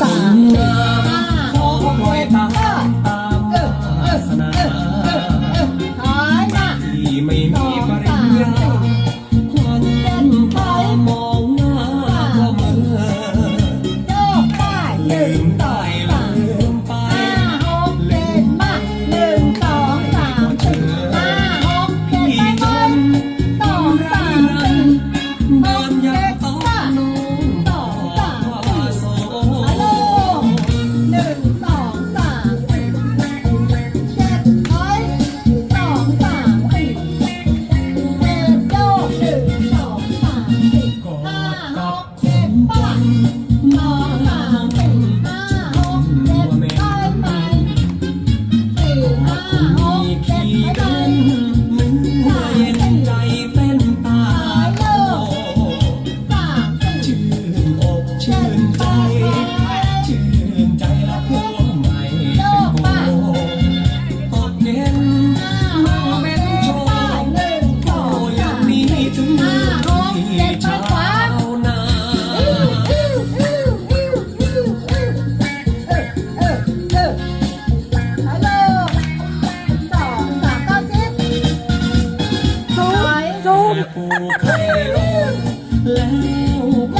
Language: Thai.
จ๋าขอขอปล่อยตาตาศาสนาหายนะที่ไม่มีปริญญาควันเล่นตามองหน้าพ่อเมื่อลืมตา ปูไข่ลงแล้ว